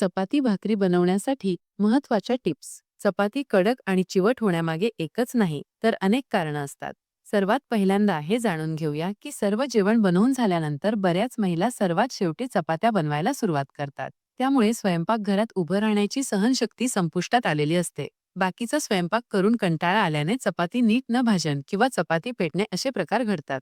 चपाती भाकरी बनवण्यासाठी महत्त्वाच्या टिप्स. चपाती कडक आणि चिवट होण्यामागे एकच नाही तर अनेक कारणं असतात. सर्वात पहिल्यांदा हे जाणून घेऊया की सर्व जेवण बनवून झाल्यानंतर बऱ्याच महिला सर्वात शेवटी चपात्या बनवायला सुरुवात करतात. त्यामुळे स्वयंपाकघरात उभं राहण्याची सहनशक्ती संपुष्टात आलेली असते. बाकीचा स्वयंपाक करून कंटाळा आल्याने चपाती नीट न भाजन किंवा चपाती पेटणे असे प्रकार घडतात.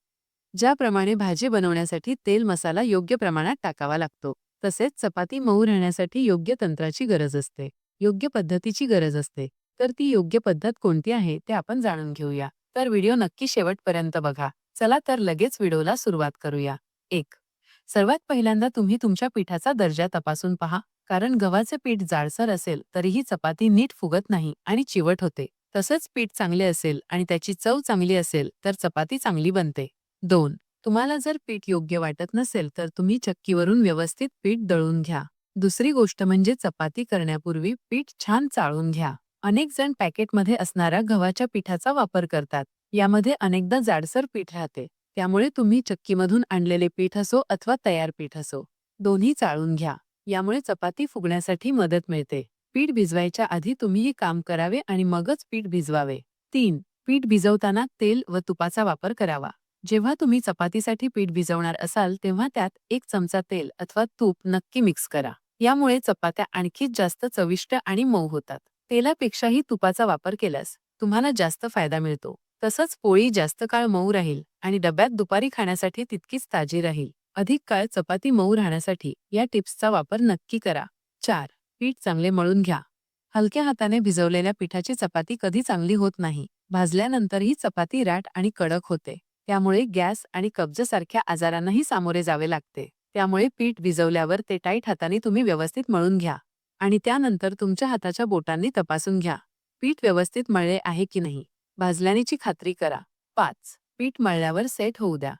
ज्याप्रमाणे भाजी बनवण्यासाठी तेल मसाला योग्य प्रमाणात टाकावा लागतो. तसेच चपाती मऊ राहण्यासाठी योग्य तंत्राची गरज असते. योग्य पद्धतीची गरज असते. तर ती योग्य पद्धत कोणती आहे ते आपण जाणून घेऊया. तर व्हिडिओ नक्की शेवटपर्यंत बघा. चला तर लगेच व्हिडिओला सुरुवात करूया. एक सर्वात पहिल्यांदा तुम्ही तुमच्या पिठाचा दर्जा तपासून पहा. कारण गव्हाचे पीठ जाडसर असेल तरीही चपाती नीट फुगत नाही आणि चिवट होते. तसंच पीठ चांगले असेल आणि त्याची चव चांगली असेल तर चपाती चांगली बनते. दोन तुम्हाला जर पीठ योग्य वाटत नसेल तर तुम्ही चक्कीवरून व्यवस्थित पीठ दळून घ्या. दुसरी गोष्ट म्हणजे चपाती करण्यापूर्वी पीठ छान चाळून घ्या. अनेक जण पॅकेटमध्ये असणाऱ्या गव्हाच्या पिठाचा वापर करतात. यामध्ये अनेकदा जाडसर पीठ राहते. त्यामुळे तुम्ही चक्कीमधून आणलेले पीठ असो अथवा तयार पीठ असो दोन्ही चाळून घ्या. यामुळे चपाती फुगण्यासाठी मदत मिळते. पीठ भिजवायच्या आधी तुम्ही हे काम करावे आणि मगच पीठ भिजवावे. तीन पीठ भिजवताना तेल व तुपाचा वापर करावा. जेव्हा तुम्ही चपातीसाठी पीठ भिजवणार असाल तेव्हा त्यात एक चमचा तेल अथवा तूप नक्की मिक्स करा. यामुळे चपात्या आणखीच जास्त चविष्ट आणि मऊ होतात. तेलापेक्षाही तुपाचा वापर केल्यास तुम्हाला जास्त फायदा मिळतो. तसंच पोळी जास्त काळ मऊ राहील आणि डब्यात दुपारी खाण्यासाठी तितकीच ताजी राहील. अधिक काळ चपाती मऊ राहण्यासाठी या टिप्सचा वापर नक्की करा. चार. पीठ चांगले मळून घ्या. हलक्या हाताने भिजवलेल्या पिठाची चपाती कधी चांगली होत नाही. भाजल्यानंतरही चपाती राट आणि कडक होते. त्यामुळे गॅस आणि कब्जसारख्या आजारांनाही सामोरे जावे लागते. त्यामुळे पीठ भिजवल्यावर ते टाईट हाताने तुम्ही व्यवस्थित मळून घ्या आणि त्यानंतर तुमच्या हाताच्या बोटांनी तपासून घ्या. पीठ व्यवस्थित मळले आहे की नाही? भाजल्यानेची खात्री करा. पाच. पीठ मळल्यावर सेट होऊ द्या.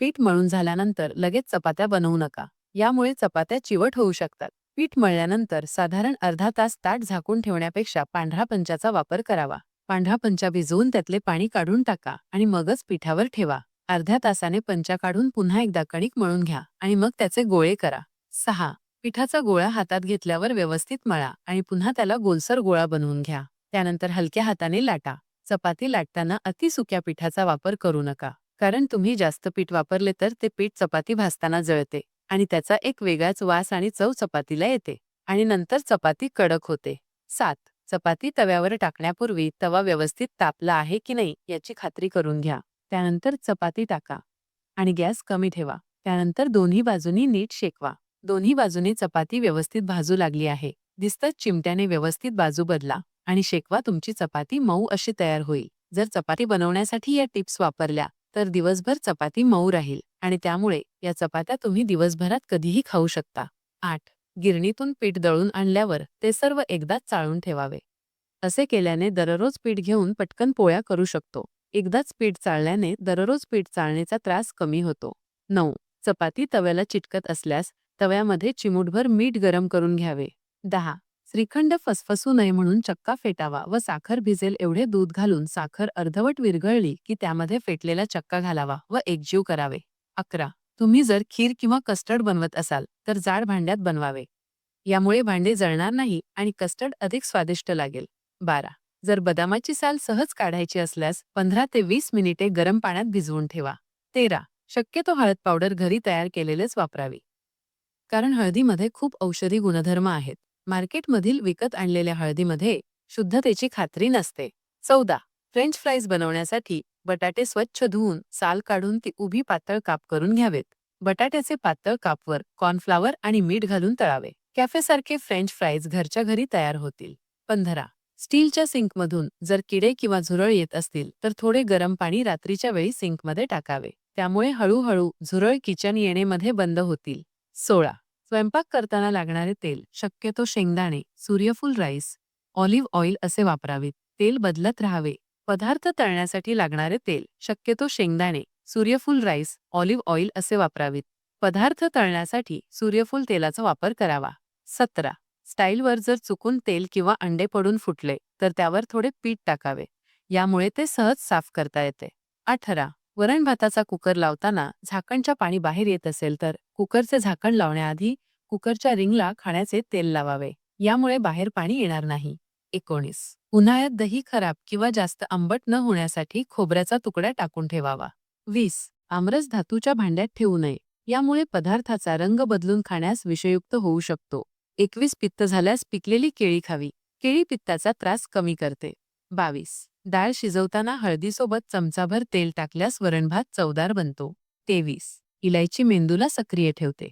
पीठ मळून झाल्यानंतर लगेच चपात्या बनवू नका. यामुळे चपात्या चिवट होऊ शकतात. पीठ मळल्यानंतर साधारण अर्धा तास ताट झाकून ठेवण्यापेक्षा पांढरा पंचाचा वापर करावा. पांढरा पंचा भिजवून त्यातले पाणी काढून टाका आणि मगच पिठावर ठेवा. अर्ध्या तासाने पंचा काढून पुन्हा एकदा कणिक मळून घ्या आणि मग त्याचे गोळे करा. सहा. पिठाचा गोळा हातात घेतल्यावर व्यवस्थित मळा आणि पुन्हा त्याला गोलसर गोळा बनवून घ्या. त्यानंतर हलक्या हाताने लाटा. चपाती लाटताना अति सुक्या पिठाचा वापर करू नका. कारण तुम्ही जास्त पीठ वापरले तर ते पीठ चपाती भाजताना जळते आणि त्याचा एक वेगळाच वास आणि चव चपातीला येते आणि नंतर चपाती कडक होते. सात. चपाती तव्यावर टाकण्यापूर्वी तवा व्यवस्थित तापला आहे की नाही याची खात्री करून घ्या. त्यानंतर चपाती टाका आणि गॅस कमी ठेवा. त्यानंतर दोन्ही बाजूनी नीट शेकवा. दोन्ही बाजूने चपाती व्यवस्थित भाजू लागली आहे. दिसतच चिमट्याने व्यवस्थित बाजू बदला आणि शेकवा तुमची चपाती मऊ अशी तयार होईल. जर चपाती बनवण्यासाठी या टिप्स वापरल्या तर दिवसभर चपाती मऊ राहील आणि त्यामुळे या चपात्या तुम्ही दिवसभरात कधीही खाऊ शकता. आठ गिरणीतून पीठ दळून आणल्यावर ते सर्व एकदाच चाळून ठेवावे. असे केल्याने दररोज पीठ घेऊन पटकन पोळ्या करू शकतो. एकदाच पीठ चाळल्याने दररोज पीठ चाळण्याचा त्रास कमी होतो. नऊ. चपाती तव्याला चिटकत असल्यास तव्यामध्ये चिमूटभर मीठ गरम करून घ्यावे. दहा. श्रीखंड फसफसू नये म्हणून चक्का फेटावा व साखर भिजेल एवढे दूध घालून साखर अर्धवट विरघळली की त्यामध्ये फेटलेला चक्का घालावा व एकजीव करावे. अकरा. तुम्ही जर खीर किंवा कस्टर्ड बनवत असाल तर जाड भांड्यात बनवावे. यामुळे भांडे जळणार नाही आणि कस्टर्ड अधिक स्वादिष्ट लागेल. बारा. जर बदामाची साल सहज काढायची असल्यास पंधरा ते वीस मिनिटे गरम पाण्यात भिजवून ठेवा. तेरा. शक्यतो हळद पावडर घरी तयार केलेलेच वापरावी. कारण हळदीमध्ये खूप औषधी गुणधर्म आहेत. मार्केटमधील विकत आणलेल्या हळदीमध्ये शुद्धतेची खात्री नसते. चौदा. फ्रेंच फ्राईज बनवण्यासाठी बटाटे स्वच्छ धुवून साल काढून ती उभी पातळ काप करून घ्यावेत. बटाट्याचे पातळ कापवर कॉर्नफ्लावर आणि मीठ घालून तळावे. कॅफेसारखे फ्रेंच फ्राईज घरच्या घरी तयार होतील. पंधरा. स्टीलच्या सिंकमधून जर किडे किंवा झुरळ येत असतील तर थोडे गरम पाणी रात्रीच्या वेळी सिंकमध्ये टाकावे. त्यामुळे हळूहळू झुरळ किचन येणेमध्ये बंद होतील. सोळा. स्वयंपाक करताना लागणारे तेल शक्यतो शेंगदाणे सूर्यफूल राईस ऑलिव्ह ऑइल असे वापरावेत. तेल बदलत राहावे. पदार्थ तळण्यासाठी लागणारे तेल शक्यतो शेंगदाणे सूर्यफूल राईस ऑलिव्ह ऑइल असे वापरावेत. पदार्थ तळण्यासाठी सूर्यफूल तेलाचा वापर करावा. सतरा. स्टाईलवर जर चुकून तेल किंवा अंडे पडून फुटले तर त्यावर थोडे पीठ टाकावे. यामुळे ते सहज साफ करता येते. अठरा. वरण भाताचा कुकर लावताना झाकणच्या पाणी बाहेर येत असेल तर कुकरचे झाकण लावण्याआधी कुकरच्या रिंगला खाण्याचे तेल लावावे. यामुळे बाहेर पाणी येणार नाही. एकोणीस. उन्हाळ्यात दही खराब किंवा जास्त आंबट न होण्यासाठी खोबऱ्याचा तुकडा टाकून ठेवावा. वीस. आमरस धातूच्या भांड्यात ठेवू नये. यामुळे पदार्थाचा रंग बदलून खाण्यास विषयुक्त होऊ शकतो. एकवीस पित्त झाल्यास पिकलेली केळी खावी. केळी पित्ताचा त्रास कमी करते. बावीस. डाळ शिजवताना हळदीसोबत चमचाभर तेल टाकल्यास वरणभात चवदार बनतो. तेवीस. इलायची मेंदूला सक्रिय ठेवते.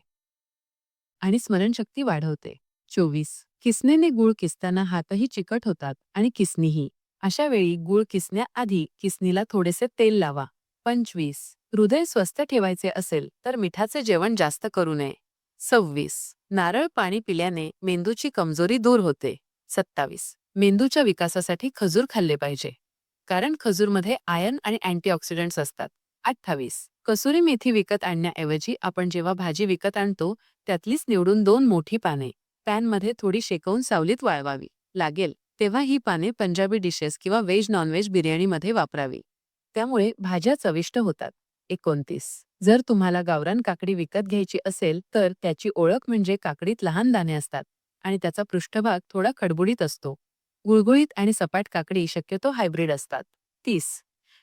आणि स्मरणशक्ती वाढवते. चोवीस. किसनेने गुळ किसताना हातही चिकट होतात आणि किसनीही. अशा वेळी गुळ किसण्याआधी किसनीला थोडेसे तेल लावा. पंचवीस. हृदय स्वस्थ ठेवायचे असेल तर मिठाचे जेवण जास्त करू नये. सव्वीस. नारळ पाणी पिल्याने मेंदूची कमजोरी दूर होते. सत्तावीस. मेंदूच्या विकासासाठी खजूर खाल्ले पाहिजे. कारण खजूरमध्ये आयर्न आणि अँटीऑक्सिडंट्स असतात. अठ्ठावीस. कसुरी मेथी विकत आणण्याऐवजी आपण जेव्हा भाजी विकत आणतो त्यातलीच निवडून दोन मोठी पाने. पॅनमध्ये थोडी शेकवून सावलीत वाळवावी. लागेल तेव्हा ही पाने पंजाबी डिशेस किंवा व्हेज नॉनव्हेज बिर्याणीमध्ये वापरावी. त्यामुळे भाज्या चविष्ट होतात. एकोणतीस. जर तुम्हाला गावरान काकडी विकत घ्यायची असेल तर त्याची ओळख म्हणजे काकडीत लहान दाणे असतात आणि त्याचा पृष्ठभाग थोडा खडबुडीत असतो. गुळगुळीत आणि सपाट काकडी शक्यतो हायब्रिड असतात. तीस.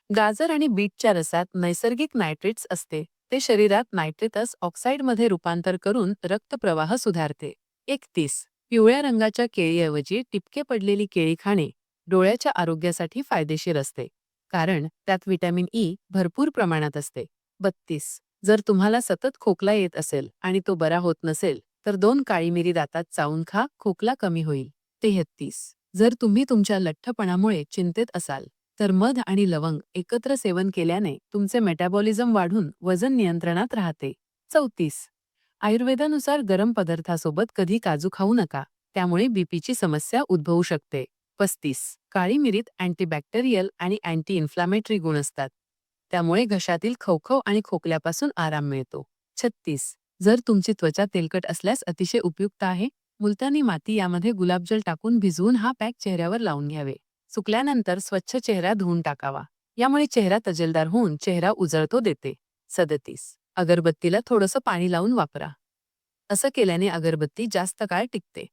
गाजर आणि बीटच्या रसात नैसर्गिक नायट्रेट्स असते. ते शरीरात नायट्रेटस ऑक्साईडमध्ये रूपांतर करून रक्तप्रवाह सुधारते. एकतीस. पिवळ्या रंगाच्या केळीऐवजी टिपके पडलेली केळी खाणे डोळ्याच्या आरोग्यासाठी फायदेशीर असते. कारण त्यात व्हिटॅमिन ई भरपूर प्रमाणात असते. बत्तीस. जर तुम्हाला सतत खोकला येत असेल आणि तो बरा होत नसेल तर दोन काळी मिरी दातात चावून खा खोकला कमी होईल. तेहत्तीस. जर तुम्ही तुमच्या लठ्ठपणामुळे चिंतेत असाल तर मध आणि लवंग एकत्र सेवन केल्याने तुमचे मेटाबॉलिझम वाढून वजन नियंत्रणात राहते. चौतीस. आयुर्वेदानुसार गरम पदार्थासोबत कधी काजू खाऊ नका. त्यामुळे बीपीची समस्या उद्भवू शकते. पस्तीस. काळी मिरीत अँटीबॅक्टेरियल आणि अँटी इन्फ्लामेटरी गुण असतात. त्यामुळे घशातील खवखव आणि खोकल्यापासून आराम मिळतो. छत्तीस. जर तुमची त्वचा तेलकट असल्यास अतिशय उपयुक्त आहे. मुलतानी माती यामध्ये गुलाबजल टाकून भिजवून हा पॅक चेहऱ्यावर लावून घ्यावे. सुकल्यानंतर स्वच्छ चेहरा धुवून टाकावा. यामुळे चेहरा तजेलदार होऊन चेहरा उजळतो देते. सदतीस. अगरबत्तीला थोडंसं पाणी लावून वापरा. असं केल्याने अगरबत्ती जास्त काळ टिकते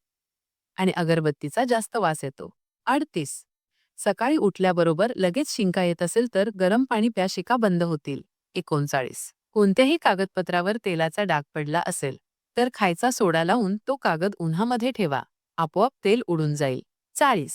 आणि अगरबत्तीचा जास्त वास येतो. अडतीस. सकाळी उठल्याबरोबर लगेच शिंका येत असेल तर गरम पाणी प्या शिका बंद होतील. एकोणचाळीस. कोणत्याही कागदपत्रावर तेलाचा डाग पडला असेल तर खायचा सोडा लावून तो कागद उन्हामध्ये ठेवा. आपोआप तेल उडून जाईल. चाळीस.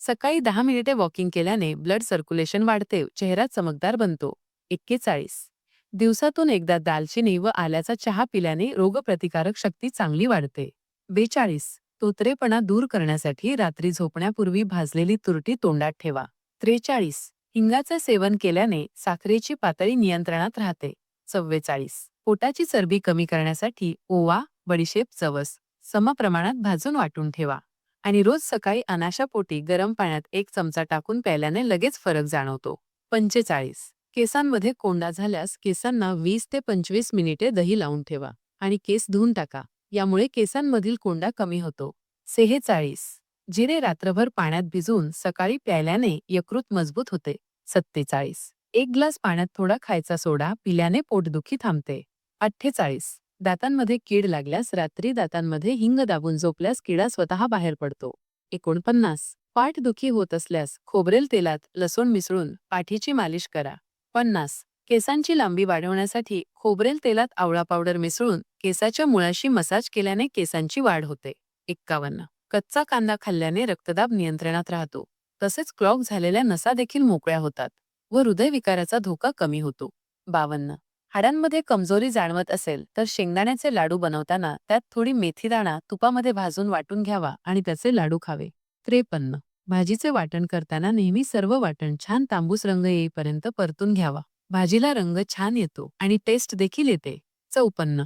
सकाळी दहा मिनिटे वॉकिंग केल्याने ब्लड सर्क्युलेशन वाढते चेहरा चमकदार बनतो. एक्केचाळीस. दिवसातून एकदा दालचिनी व आल्याचा चहा पिल्याने रोगप्रतिकारक शक्ती चांगली वाढते. बेचाळीस. तोत्रेपणा दूर करण्यासाठी रात्री झोपण्यापूर्वी भाजलेली तुरटी तोंडात ठेवा. त्रेचाळीस. हिंगाचे सेवन केल्याने साखरेची पातळी नियंत्रणात राहते. चव्वेचाळीस. पोटाची चरबी कमी करण्यासाठी ओवा बडीशेप चवस समप्रमाणात भाजून वाटून ठेवा. आणि रोज सकाळी अनाशापोटी गरम पाण्यात एक चमचा टाकून प्यायल्याने लगेच फरक जाणवतो. पंचेचाळीस. केसांमध्ये कोंडा झाल्यास केसांना वीस ते पंचवीस मिनिटे दही लावून ठेवा आणि केस धुवून टाका. यामुळे केसांमधील कोंडा कमी होतो. सेहेचाळीस. जिरे रात्रभर पाण्यात भिजवून सकाळी प्यायल्याने यकृत मजबूत होते. सत्तेचाळीस. एक ग्लास पाण्यात थोडा खायचा सोडा पिल्याने पोटदुखी थांबते. अठ्ठेचाळीस. दातांमध्ये कीड लागल्यास रात्री दातांमध्ये हिंग दाबून झोपल्यास किडा स्वतः बाहेर पडतो. एकोणपन्नास. पाठदुखी होत असल्यास खोबरेल तेलात लसूण मिसळून पाठीची मालिश करा. पन्नास. केसांची लांबी वाढवण्यासाठी खोबरेल तेलात आवळा पावडर मिसळून केसाच्या मुळाशी मसाज केल्याने केसांची वाढ होते. एक्कावन्न. कच्चा कांदा खाल्ल्याने रक्तदाब नियंत्रणात राहतो. तसेच क्लॉक झालेल्या नसा देखील मोकळ्या होतात व हृदयविकाराचा धोका कमी होतो. बावन्न. हाडांमध्ये कमजोरी जाणवत असेल तर शेंगदाण्याचे लाडू बनवताना त्यात थोडी मेथीदाणा तुपामध्ये भाजून वाटून घ्यावा आणि त्याचे लाडू खावे. त्रेपन्न. भाजीचे वाटण करताना नेहमी सर्व वाटण छान तांबूस रंग येईपर्यंत परतून घ्यावा. भाजीला रंग छान येतो आणि टेस्ट देखील येते. चौपन्न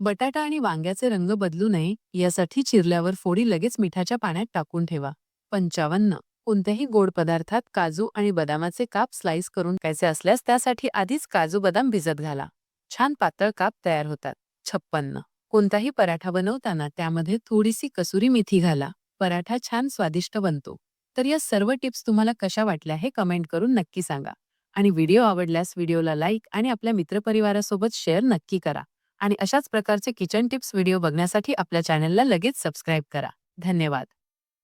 बटाटा आणि वांग्याचे रंग बदलू नये यासाठी चिरल्यावर फोडी लगेच मिठाच्या पाण्यात टाकून ठेवा. पंचावन्न. कोणत्याही गोड पदार्थात काजू आणि बदामाचे काप स्लाइस करून खायचे असल्यास त्यासाठी आधीच काजू बदाम भिजत घाला. छान पातळ काप तयार होतात. छप्पन्न. कोणताही पराठा बनवताना त्यामध्ये थोडीशी कसुरी मेथी घाला. पराठा छान स्वादिष्ट बनतो. तर या सर्व टिप्स तुम्हाला कशा वाटल्या हे कमेंट करून नक्की सांगा. आणि व्हिडिओ आवडल्यास व्हिडिओला लाईक आणि आपल्या मित्रपरिवारासोबत शेअर नक्की करा. आणि अशाच प्रकारचे किचन टिप्स व्हिडिओ बघण्यासाठी आपल्या चॅनलला लगेच सबस्क्राईब करा. धन्यवाद.